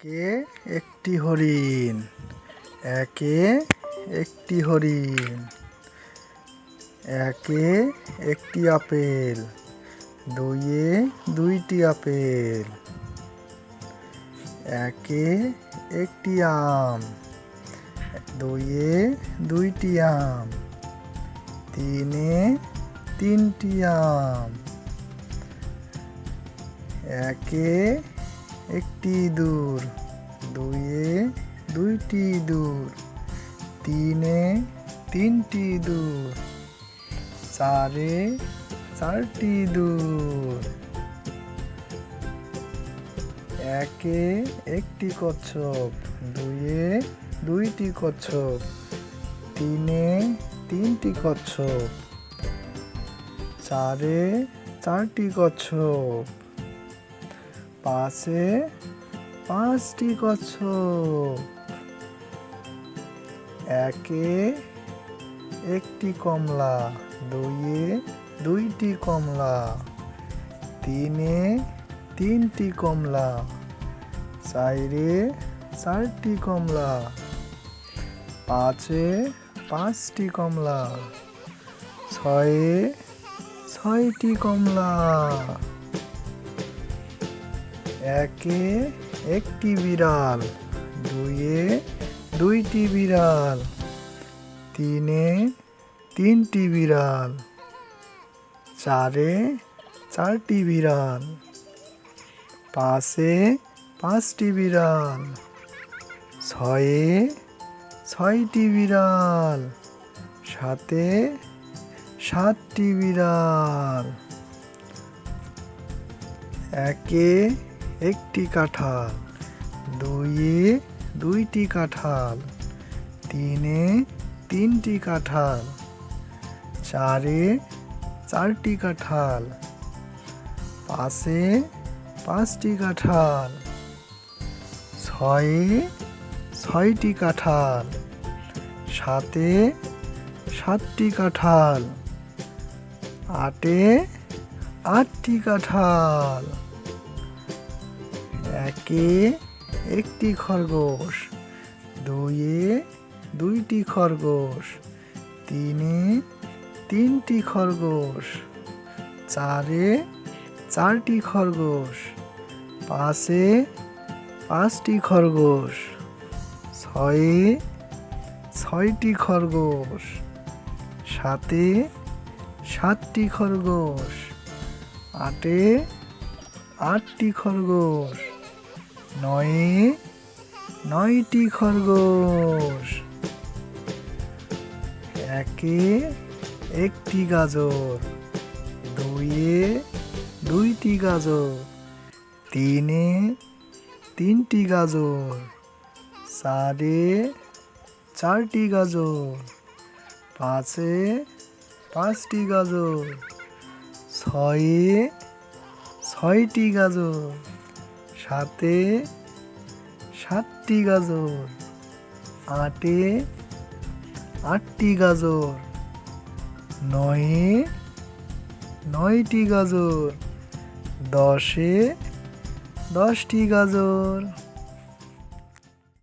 একে একটি হরিণ, একে একটি হরিণ, একে একটি আপেল, দুইয়ে দুইটি আপেল, একে একটি আম, দুইয়ে দুইটি আম, তিনে তিনটি আম, একে একটি দূর, দুইয়ে দুইটি দূর, তিনে তিনটি ইঁদুর চারে চারটি দূর। একে একটি কচ্ছপ, দুইয়ে দুইটি কচ্ছপ, তিনে তিনটি কচ্ছপ, চারে চারটি কচ্ছপ। পাশে পাঁচটি কচ্ছপ। একে একটি কমলা, দুইয়ে দুইটি কমলা, তিনে তিনটি কমলা, চাইরে চারটি কমলা, পাঁচে পাঁচটি কমলা, ছয়ে ছয়টি কমলা। একে একটি বিড়াল, দুইয়ে দুইটি বিড়াল, তিনে তিনটি বিড়াল, চারে চারটি বিড়াল, পাঁচে পাঁচটি বিড়াল, ছয়ে ছয়টি বিড়াল, সাতে সাতটি বিড়াল। একে একটি কাঁঠাল, দুইয়ে দুইটি কাঁঠাল, তিনে তিনটি কাঁঠাল, চারে চারটি কাঁঠাল, পাঁচে পাঁচটি কাঁঠাল, ছয়ে ছয়টি কাঁঠাল, সাতে সাতটি কাঁঠাল, আটে আটটি কাঁঠাল। একে একটি খরগোশ, দুইয়ে দুইটি খরগোশ, তিনে তিনটি খরগোশ, চারে চারটি খরগোশ, পাঁচে পাঁচটি খরগোশ, ছয়ে ছয়টি খরগোশ, সাতে সাতটি খরগোশ, আটে আটটি খরগোশ। নয়ে, নয়টি খরগোশ। একে একটি গাজর, দুইয়ে দুইটি গাজর, তিনে তিনটি গাজর, চারে চারটি গাজর, পাঁচে পাঁচটি গাজর, ছয়ে ছয়টি গাজর। সাতে সাতটি গাজর আটে আটটি গাজর নয়ে নয়টি গাজর দশে দশটি গাজর।